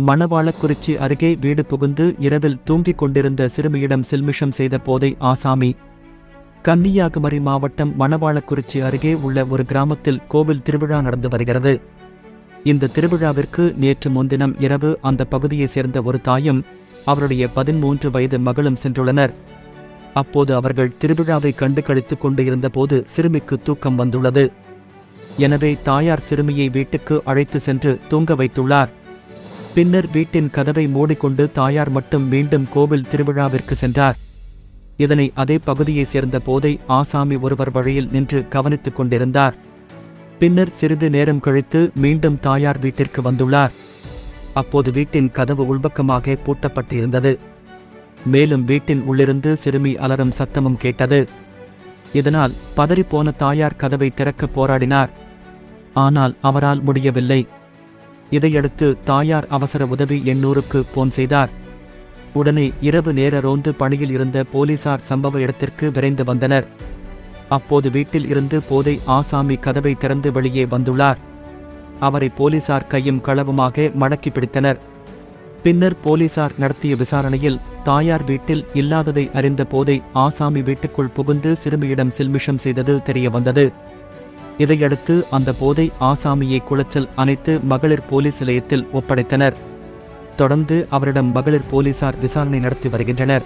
மணவாளக்குறிச்சி அருகே வீடு புகுந்து இரவில் தூங்கிக் கொண்டிருந்த சிறுமியிடம் சில்மிஷம் செய்த போதை ஆசாமி. கன்னியாகுமரி மாவட்டம் மணவாளக்குறிச்சி அருகே உள்ள ஒரு கிராமத்தில் கோவில் திருவிழா நடந்து வருகிறது. இந்த திருவிழாவிற்கு நேற்று முன்தினம் இரவு அந்த பகுதியைச் சேர்ந்த ஒரு தாயும் அவருடைய பதிமூன்று வயது மகளும் சென்றுள்ளனர். அப்போது அவர்கள் திருவிழாவை கண்டு கழித்துக் கொண்டு இருந்தபோது சிறுமிக்கு தூக்கம் வந்துள்ளது. எனவே தாயார் சிறுமியை வீட்டுக்கு அழைத்து சென்று தூங்க வைத்துள்ளார். பின்னர் வீட்டின் கதவை மூடிக்கொண்டு தாயார் மட்டும் மீண்டும் கோவில் திருவிழாவிற்கு சென்றார். இதனை அதே பகுதியைச் சேர்ந்த போதை ஆசாமி ஒருவர் வழியில் நின்று கவனித்துக் கொண்டிருந்தார். பின்னர் சிறிது நேரம் கழித்து மீண்டும் தாயார் வீட்டிற்கு வந்துள்ளார். அப்போது வீட்டின் கதவு உள்பக்கமாக பூட்டப்பட்டு இருந்தது மேலும் வீட்டின் உள்ளிருந்து சிறுமி அலறும் சத்தமும் கேட்டது. இதனால் பதறிப்போன தாயார் கதவை திறக்க போராடினார். ஆனால் அவரால் முடியவில்லை. இதையடுத்து தாயார் அவசர உதவி எண்ணூறுக்கு போன் செய்தார். உடனே இரவு நேர ரோந்து பணியில் இருந்த போலீசார் சம்பவ இடத்திற்கு விரைந்து வந்தனர். அப்போது வீட்டில் இருந்து போதை ஆசாமி கதவை திறந்து வெளியே வந்துள்ளார். அவரை போலீசார் கையும் களவுமாக மடக்கி பிடித்தனர். பின்னர் போலீசார் நடத்திய விசாரணையில் தாயார் வீட்டில் இல்லாததை அறிந்த போதை ஆசாமி வீட்டுக்குள் புகுந்து சிறுமியிடம் சில்மிஷம் செய்தது தெரியவந்தது. இதையடுத்து அந்த போதை ஆசாமியை குளச்சல் அனைத்து மகளிர் போலீஸ் நிலையத்தில் ஒப்படைத்தனர். தொடர்ந்து அவரிடம் மகளிர் போலீசார் விசாரணை நடத்தி வருகின்றனர்.